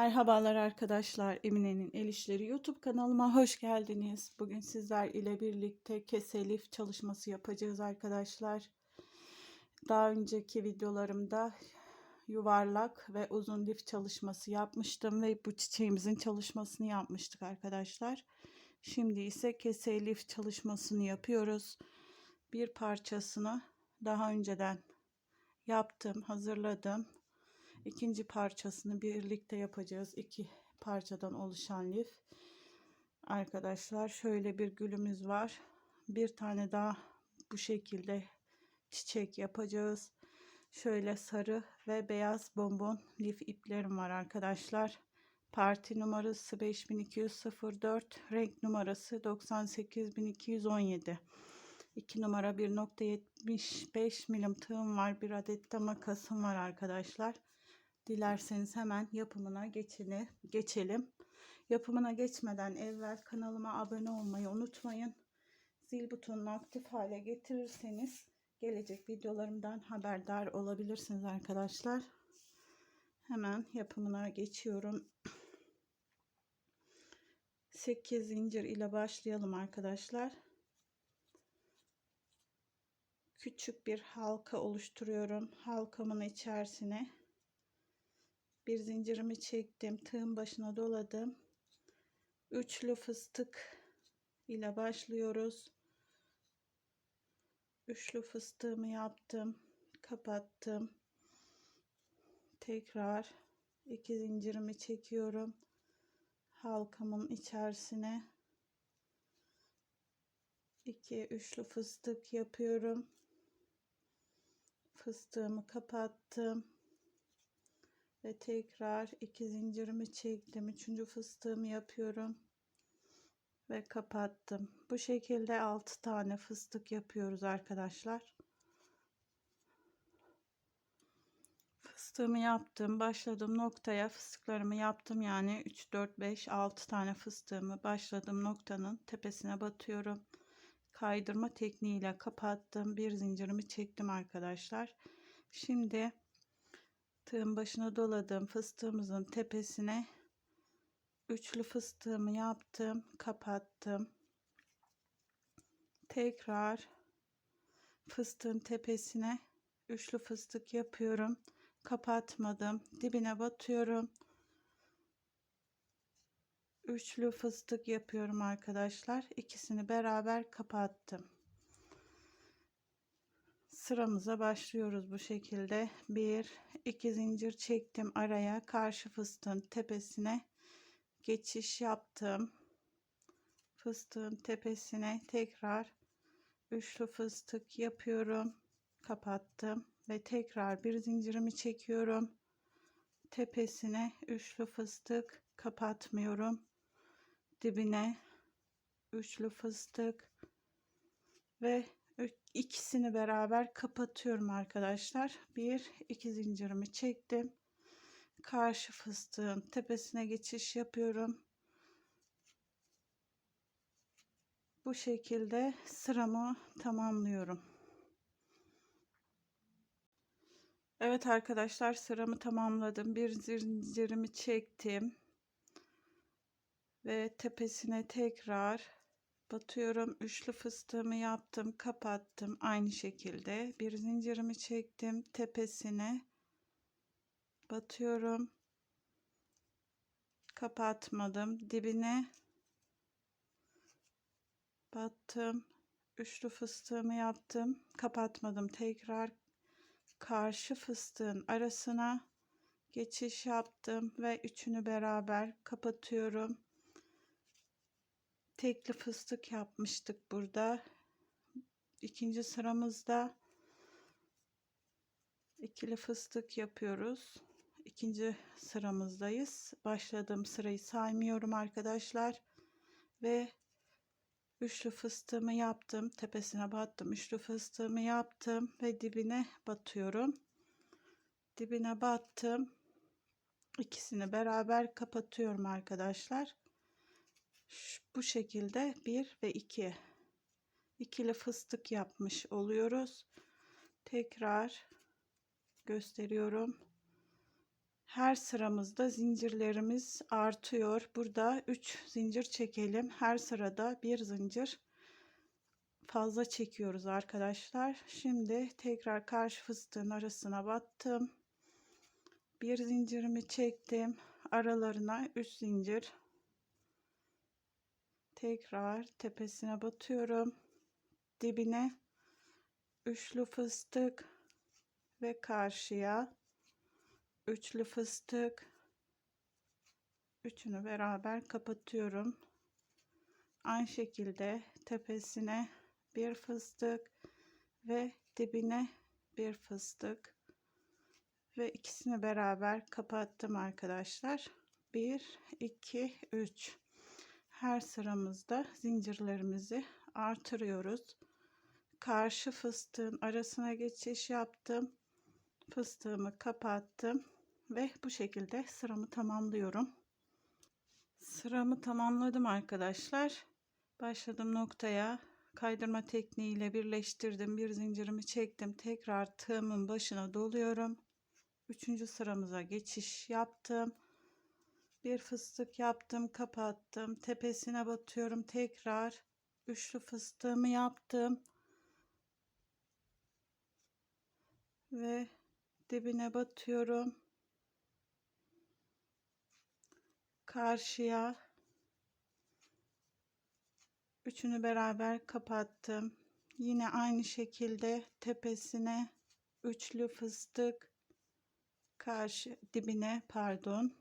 Merhabalar arkadaşlar. Emine'nin El İşleri YouTube kanalıma hoş geldiniz. Bugün sizler ile birlikte kese lif çalışması yapacağız arkadaşlar. Daha önceki videolarımda yuvarlak ve uzun lif çalışması yapmıştım ve bu çiçeğimizin çalışmasını yapmıştık arkadaşlar. Şimdi ise kese lif çalışmasını yapıyoruz. Bir parçasını daha önceden yaptım, hazırladım ikinci parçasını birlikte yapacağız. İki parçadan oluşan lif. Arkadaşlar şöyle bir gülümüz var. Bir tane daha bu şekilde çiçek yapacağız. Şöyle sarı ve beyaz bonbon lif iplerim var arkadaşlar. Parti numarası 5204, renk numarası 98217. 2 numara 1.75 milim tığım var. Bir adet de makasım var arkadaşlar. Dilerseniz hemen yapımına geçini, geçelim. Yapımına geçmeden evvel kanalıma abone olmayı unutmayın. Zil butonunu aktif hale getirirseniz gelecek videolarımdan haberdar olabilirsiniz arkadaşlar. Hemen yapımına geçiyorum. 8 zincir ile başlayalım arkadaşlar. Küçük bir halka oluşturuyorum. Halkamın içerisine bir zincirimi çektim tığın başına doladım. Üçlü fıstık ile başlıyoruz. Üçlü fıstığımı yaptım kapattım. Tekrar iki zincirimi çekiyorum halkamın içerisine. İki üçlü fıstık yapıyorum. Fıstığımı kapattım ve tekrar iki zincirimi çektim. Üçüncü fıstığımı yapıyorum. Ve kapattım. Bu şekilde 6 tane fıstık yapıyoruz arkadaşlar. Fıstığımı yaptım. Başladım noktaya. Fıstıklarımı yaptım yani. 3 4 5 6 tane fıstığımı başladım noktanın tepesine batıyorum. Kaydırma tekniğiyle kapattım. Bir zincirimi çektim arkadaşlar. Şimdi tığın başına doladım. Fıstığımızın tepesine üçlü fıstığımı yaptım kapattım. Tekrar fıstığın tepesine üçlü fıstık yapıyorum. Kapatmadım. Dibine batıyorum. Üçlü fıstık yapıyorum arkadaşlar. İkisini beraber kapattım sıramıza başlıyoruz bu şekilde. Bir, iki zincir çektim araya karşı fıstığın tepesine geçiş yaptım. Fıstığın tepesine tekrar üçlü fıstık yapıyorum. Kapattım ve tekrar bir zincirimi çekiyorum. Tepesine üçlü fıstık kapatmıyorum. Dibine üçlü fıstık ve ikisini beraber kapatıyorum arkadaşlar. Bir iki zincirimi çektim. Karşı fıstığın tepesine geçiş yapıyorum. Bu şekilde sıramı tamamlıyorum. Evet arkadaşlar sıramı tamamladım. Bir zincirimi çektim. Ve tepesine tekrar batıyorum üçlü fıstığımı yaptım kapattım. Aynı şekilde bir zincirimi çektim tepesine. Batıyorum. Kapatmadım. Dibine battım. Üçlü fıstığımı yaptım. Kapatmadım. Tekrar karşı fıstığın arasına geçiş yaptım ve üçünü beraber kapatıyorum tekli fıstık yapmıştık burada. İkinci sıramızda ikili fıstık yapıyoruz. İkinci sıramızdayız. Başladığım sırayı saymıyorum arkadaşlar. Ve üçlü fıstığımı yaptım. Tepesine battım. Üçlü fıstığımı yaptım ve dibine batıyorum. Dibine battım. İkisini beraber kapatıyorum arkadaşlar bu şekilde 1 ve 2 ikili fıstık yapmış oluyoruz. Tekrar gösteriyorum. Her sıramızda zincirlerimiz artıyor. Burada 3 zincir çekelim. Her sırada bir zincir fazla çekiyoruz arkadaşlar. Şimdi tekrar karşı fıstığın arasına battım. Bir zincirimi çektim. Aralarına 3 zincir. Tekrar tepesine batıyorum. Dibine üçlü fıstık ve karşıya üçlü fıstık üçünü beraber kapatıyorum. Aynı şekilde tepesine bir fıstık ve dibine bir fıstık ve ikisini beraber kapattım arkadaşlar. 1 2 3 her sıramızda zincirlerimizi artırıyoruz. Karşı fıstığın arasına geçiş yaptım. Fıstığımı kapattım ve bu şekilde sıramı tamamlıyorum. Sıramı tamamladım arkadaşlar. Başladım noktaya kaydırma tekniğiyle birleştirdim. Bir zincirimi çektim. Tekrar tığımın başına doluyorum. Üçüncü sıramıza geçiş yaptım. Bir fıstık yaptım, kapattım. Tepesine batıyorum. Tekrar üçlü fıstığımı yaptım. Ve dibine batıyorum. Karşıya üçünü beraber kapattım. Yine aynı şekilde tepesine üçlü fıstık karşı dibine pardon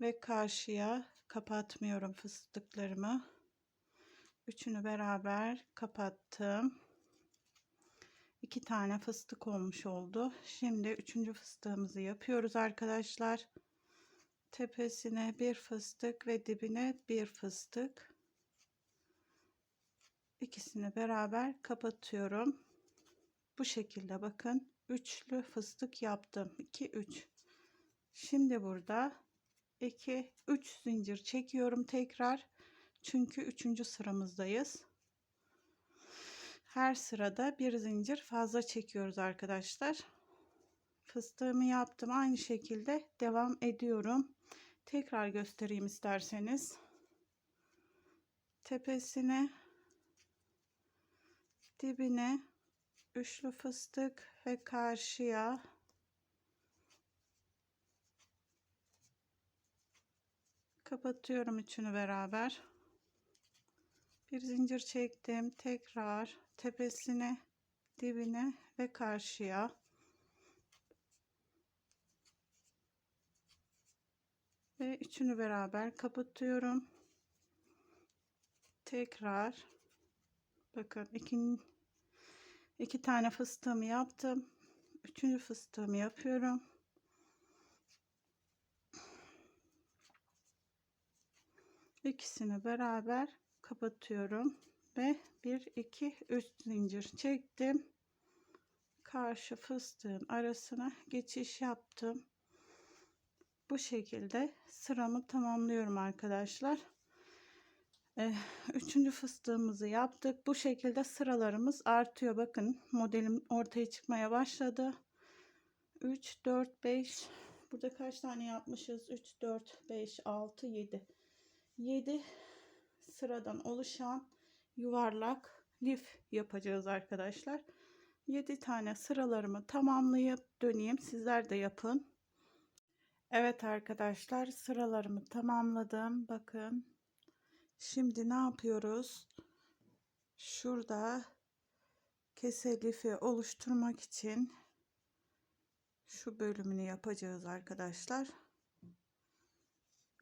ve karşıya kapatmıyorum fıstıklarımı. Üçünü beraber kapattım. İki tane fıstık olmuş oldu. Şimdi üçüncü fıstığımızı yapıyoruz arkadaşlar. Tepesine bir fıstık ve dibine bir fıstık. İkisini beraber kapatıyorum. Bu şekilde bakın. Üçlü fıstık yaptım. 2 3. Şimdi burada 2 3 zincir çekiyorum tekrar. Çünkü üçüncü sıramızdayız. Her sırada bir zincir fazla çekiyoruz arkadaşlar. Fıstığımı yaptım. Aynı şekilde devam ediyorum. Tekrar göstereyim isterseniz. Tepesine dibine üçlü fıstık ve karşıya kapatıyorum üçünü beraber. Bir zincir çektim tekrar tepesine dibine ve karşıya. Ve üçünü beraber kapatıyorum. Tekrar bakın iki, iki tane fıstığımı yaptım. Üçüncü fıstığımı yapıyorum ikisini beraber kapatıyorum ve 1 2 3 zincir çektim. Karşı fıstığın arasına geçiş yaptım. Bu şekilde sıramı tamamlıyorum arkadaşlar. Ee, üçüncü fıstığımızı yaptık. Bu şekilde sıralarımız artıyor. Bakın modelim ortaya çıkmaya başladı. 3 4 5 burada kaç tane yapmışız? 3 4 5 6 7 7 sıradan oluşan yuvarlak lif yapacağız arkadaşlar. 7 tane sıralarımı tamamlayıp döneyim. Sizler de yapın. Evet arkadaşlar sıralarımı tamamladım. Bakın. Şimdi ne yapıyoruz? Şurada kese lifi oluşturmak için şu bölümünü yapacağız arkadaşlar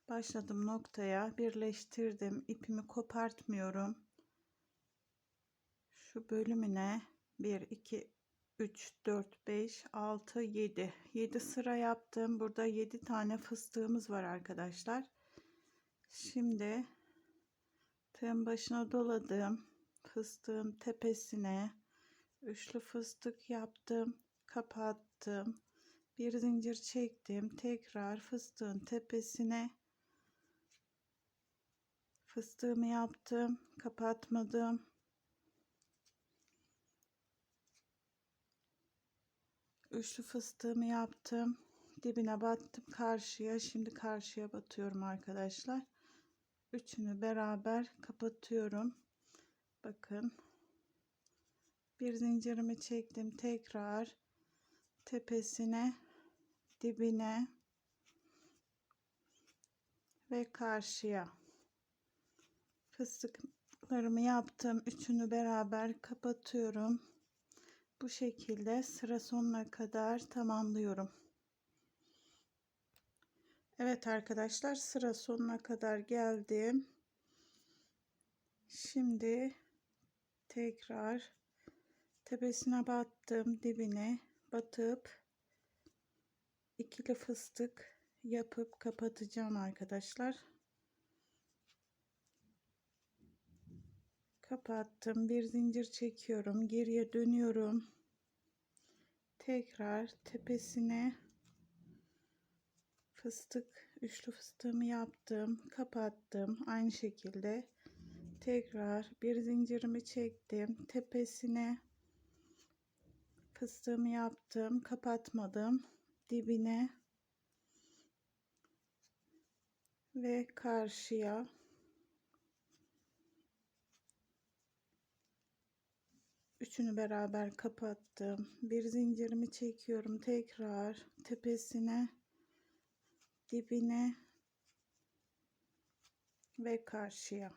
başladım noktaya birleştirdim. İpimi kopartmıyorum. Şu bölümüne 1 2 3 4 5 6 7 7 sıra yaptım. Burada 7 tane fıstığımız var arkadaşlar. Şimdi tığın başına doladım. Fıstığın tepesine üçlü fıstık yaptım kapattım. Bir zincir çektim. Tekrar fıstığın tepesine fıstığımı yaptım kapatmadım. Üçlü fıstığımı yaptım dibine battım karşıya şimdi karşıya batıyorum arkadaşlar. Üçünü beraber kapatıyorum. Bakın bir zincirimi çektim tekrar tepesine dibine ve karşıya fıstıklarımı yaptım. Üçünü beraber kapatıyorum. Bu şekilde sıra sonuna kadar tamamlıyorum. Evet arkadaşlar sıra sonuna kadar geldim. Şimdi tekrar tepesine battım dibine batıp ikili fıstık yapıp kapatacağım arkadaşlar kapattım. Bir zincir çekiyorum. Geriye dönüyorum. Tekrar tepesine fıstık üçlü fıstığımı yaptım. Kapattım. Aynı şekilde tekrar bir zincirimi çektim. Tepesine fıstığımı yaptım. Kapatmadım. Dibine ve karşıya üçünü beraber kapattım. Bir zincirimi çekiyorum tekrar tepesine dibine ve karşıya.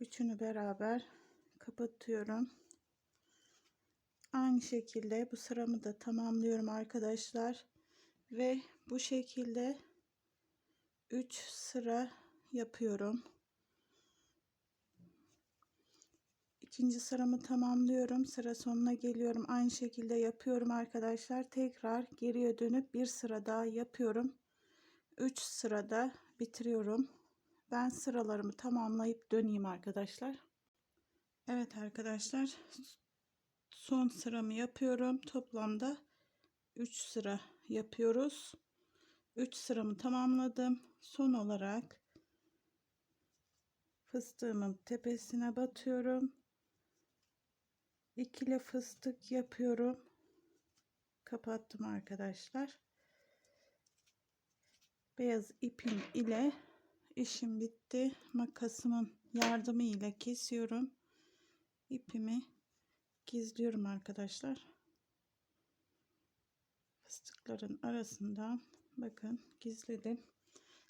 Üçünü beraber kapatıyorum. Aynı şekilde bu sıramı da tamamlıyorum arkadaşlar. Ve bu şekilde 3 sıra yapıyorum ikinci sıramı tamamlıyorum. Sıra sonuna geliyorum. Aynı şekilde yapıyorum arkadaşlar. Tekrar geriye dönüp bir sıra daha yapıyorum. 3 sırada bitiriyorum. Ben sıralarımı tamamlayıp döneyim arkadaşlar. Evet arkadaşlar son sıramı yapıyorum. Toplamda 3 sıra yapıyoruz. 3 sıramı tamamladım. Son olarak fıstığımın tepesine batıyorum ikili fıstık yapıyorum. Kapattım arkadaşlar. Beyaz ipim ile işim bitti. Makasımın yardımı ile kesiyorum. İpimi gizliyorum arkadaşlar. Fıstıkların arasından bakın gizledim.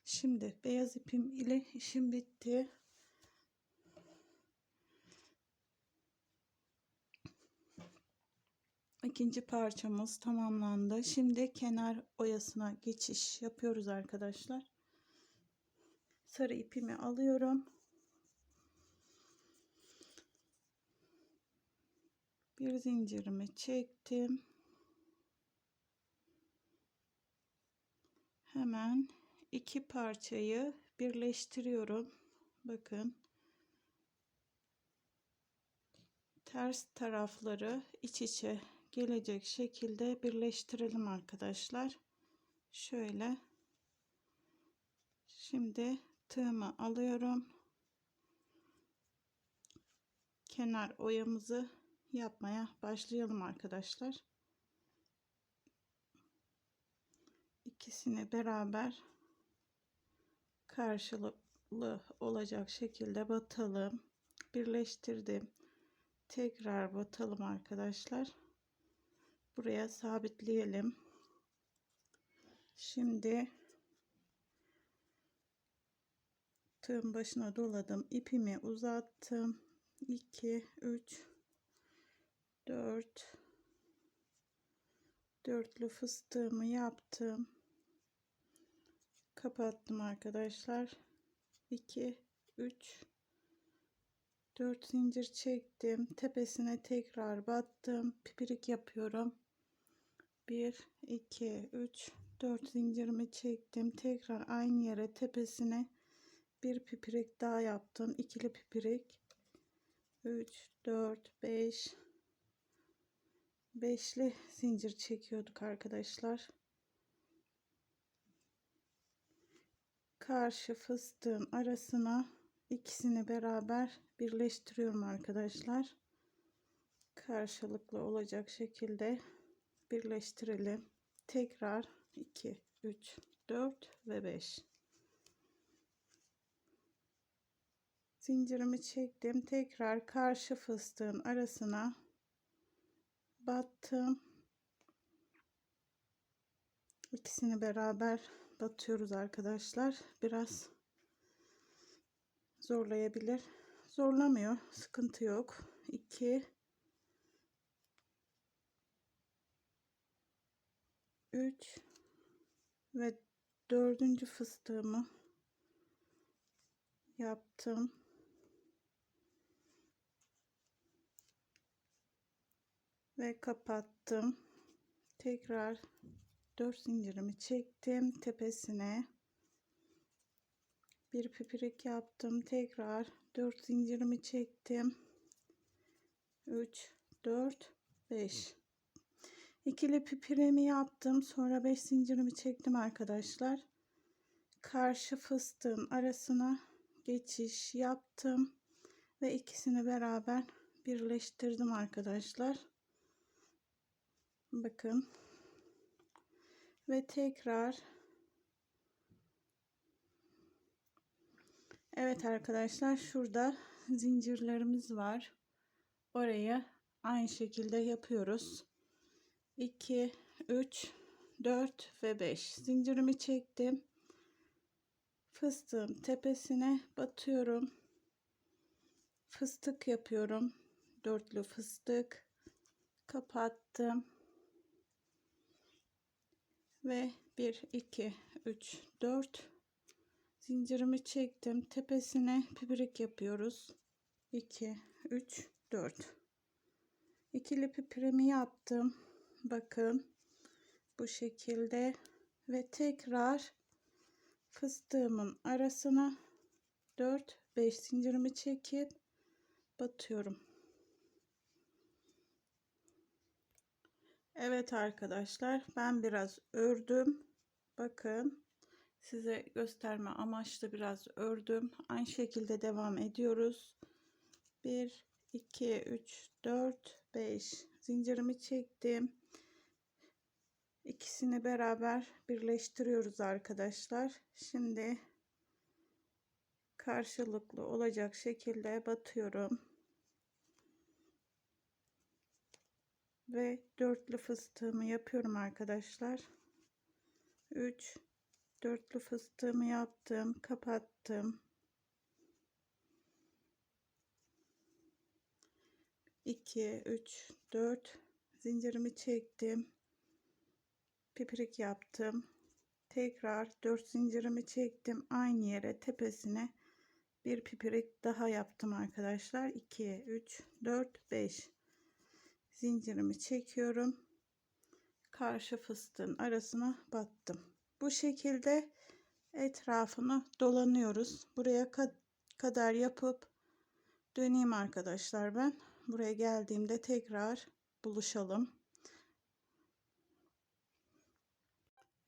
Şimdi beyaz ipim ile işim bitti ikinci parçamız tamamlandı. Şimdi kenar oyasına geçiş yapıyoruz arkadaşlar. Sarı ipimi alıyorum. Bir zincirimi çektim. Hemen iki parçayı birleştiriyorum. Bakın. Ters tarafları iç içe gelecek şekilde birleştirelim arkadaşlar. Şöyle. Şimdi tığımı alıyorum. Kenar oyamızı yapmaya başlayalım arkadaşlar. İkisini beraber karşılıklı olacak şekilde batalım. Birleştirdim. Tekrar batalım arkadaşlar buraya sabitleyelim. Şimdi tığın başına doladım. ipimi uzattım. 2 3 4 dörtlü fıstığımı yaptım. Kapattım arkadaşlar. 2 3 4 zincir çektim. Tepesine tekrar battım. Pipirik yapıyorum. 1 2 3 4 zincirimi çektim. Tekrar aynı yere tepesine bir pipirik daha yaptım. İkili pipirik 3 4 5 beşli zincir çekiyorduk arkadaşlar. Karşı fıstığın arasına ikisini beraber birleştiriyorum arkadaşlar. Karşılıklı olacak şekilde birleştirelim. tekrar 2 3 4 ve 5 zincirimi çektim. Tekrar karşı fıstığın arasına battım. İkisini beraber batıyoruz arkadaşlar. Biraz zorlayabilir. Zorlamıyor. Sıkıntı yok. 2 3 ve dördüncü fıstığımı yaptım. Ve kapattım. Tekrar 4 zincirimi çektim tepesine. Bir pipirik yaptım. Tekrar 4 zincirimi çektim. 3 4 5 ikili pipiremi yaptım sonra 5 zincirimi çektim arkadaşlar. Karşı fıstığın arasına geçiş yaptım ve ikisini beraber birleştirdim arkadaşlar. Bakın. Ve tekrar. Evet arkadaşlar şurada zincirlerimiz var. Oraya aynı şekilde yapıyoruz 2 3 4 ve 5 zincirimi çektim. Fıstığın tepesine batıyorum. Fıstık yapıyorum. Dörtlü fıstık. Kapattım. Ve 1 2 3 4 zincirimi çektim. Tepesine pipirik yapıyoruz. 2 3 4 ikili pipirimi yaptım bakın. Bu şekilde ve tekrar fıstığımın arasına 4 5 zincirimi çekip batıyorum. Evet arkadaşlar ben biraz ördüm. Bakın size gösterme amaçlı biraz ördüm. Aynı şekilde devam ediyoruz. 1 2 3 4 5 zincirimi çektim. İkisini beraber birleştiriyoruz arkadaşlar. Şimdi karşılıklı olacak şekilde batıyorum. Ve dörtlü fıstığımı yapıyorum arkadaşlar. 3 dörtlü fıstığımı yaptım kapattım 2 3 4 zincirimi çektim. Pipirik yaptım. Tekrar 4 zincirimi çektim. Aynı yere tepesine bir pipirik daha yaptım arkadaşlar. 2 3 4 5 zincirimi çekiyorum. Karşı fıstığın arasına battım. Bu şekilde etrafını dolanıyoruz. Buraya kadar yapıp döneyim arkadaşlar ben buraya geldiğimde tekrar buluşalım.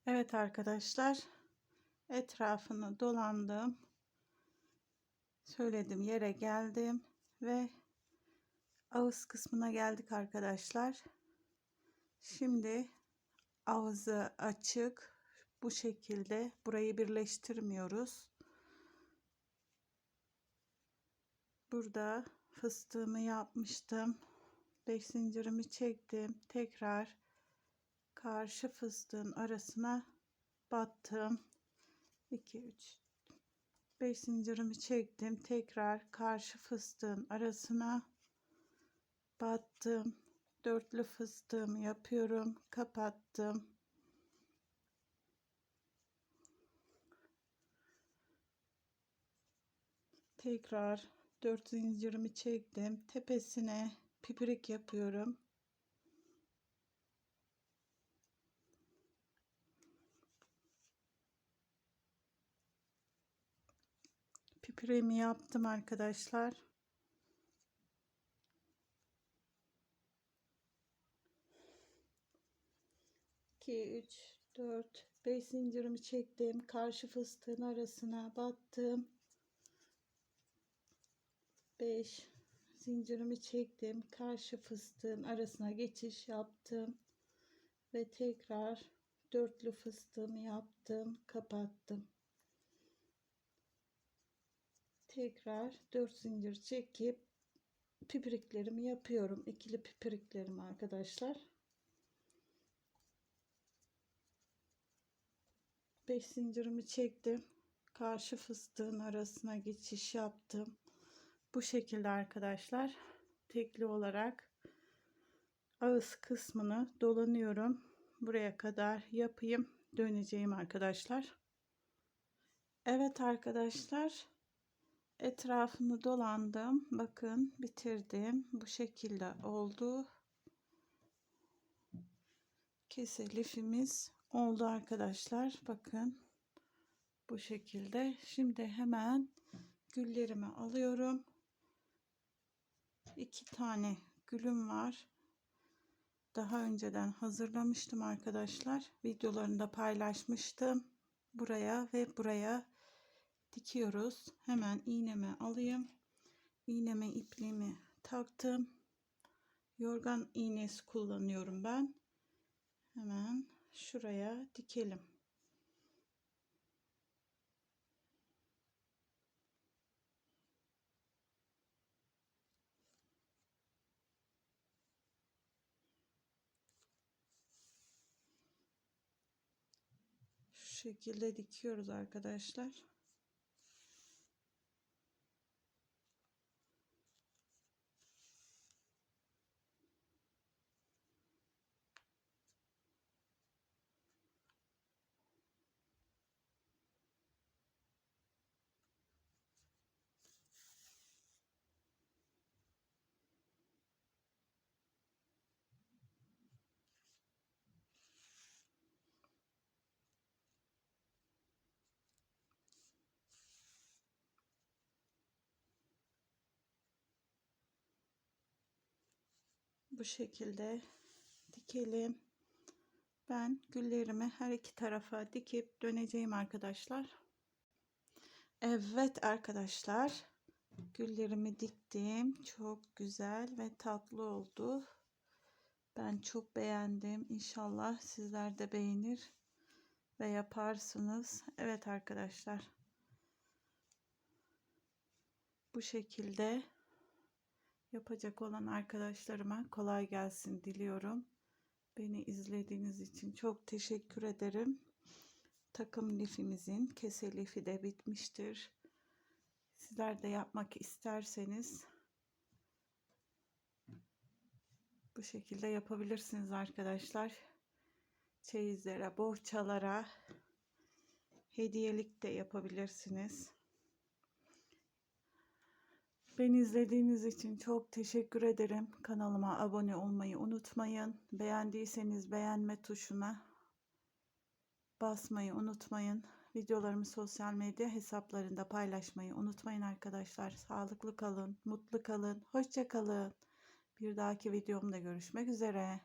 Evet arkadaşlar etrafını dolandım söyledim yere geldim ve ağız kısmına geldik arkadaşlar. Şimdi ağzı açık bu şekilde burayı birleştirmiyoruz. Burada fıstığımı yapmıştım. 5 zincirimi çektim. Tekrar karşı fıstığın arasına battım. 2 3 5 zincirimi çektim. Tekrar karşı fıstığın arasına battım. Dörtlü fıstığımı yapıyorum. Kapattım. Tekrar 4 zincirimi çektim tepesine pipirik yapıyorum püremi yaptım arkadaşlar. İki, üç, dört, beş zincirimi çektim. Karşı fıstığın arasına battım. Beş. Zincirimi çektim. Karşı fıstığın arasına geçiş yaptım. Ve tekrar dörtlü fıstığımı yaptım. Kapattım. Tekrar 4 zincir çekip pipiriklerimi yapıyorum. İkili pipiriklerimi arkadaşlar. 5 zincirimi çektim. Karşı fıstığın arasına geçiş yaptım bu şekilde arkadaşlar tekli olarak ağız kısmını dolanıyorum. Buraya kadar yapayım döneceğim arkadaşlar. Evet arkadaşlar etrafını dolandım. Bakın bitirdim. Bu şekilde oldu. Kese lifimiz oldu arkadaşlar. Bakın bu şekilde. Şimdi hemen güllerimi alıyorum iki tane gülüm var. Daha önceden hazırlamıştım arkadaşlar. Videolarında paylaşmıştım. Buraya ve buraya dikiyoruz. Hemen iğnemi alayım. İğneme ipliğimi taktım. Yorgan iğnesi kullanıyorum ben. Hemen şuraya dikelim şekilde dikiyoruz arkadaşlar bu şekilde dikelim. Ben güllerimi her iki tarafa dikip döneceğim arkadaşlar. Evet arkadaşlar. Güllerimi diktim. Çok güzel ve tatlı oldu. Ben çok beğendim. İnşallah sizler de beğenir ve yaparsınız. Evet arkadaşlar. Bu şekilde yapacak olan arkadaşlarıma kolay gelsin diliyorum. Beni izlediğiniz için çok teşekkür ederim. Takım lifimizin kese lifi de bitmiştir. Sizler de yapmak isterseniz bu şekilde yapabilirsiniz arkadaşlar. Çeyizlere, bohçalara hediyelik de yapabilirsiniz. Beni izlediğiniz için çok teşekkür ederim. Kanalıma abone olmayı unutmayın. Beğendiyseniz beğenme tuşuna basmayı unutmayın. Videolarımı sosyal medya hesaplarında paylaşmayı unutmayın arkadaşlar. Sağlıklı kalın, mutlu kalın, hoşça kalın. Bir dahaki videomda görüşmek üzere.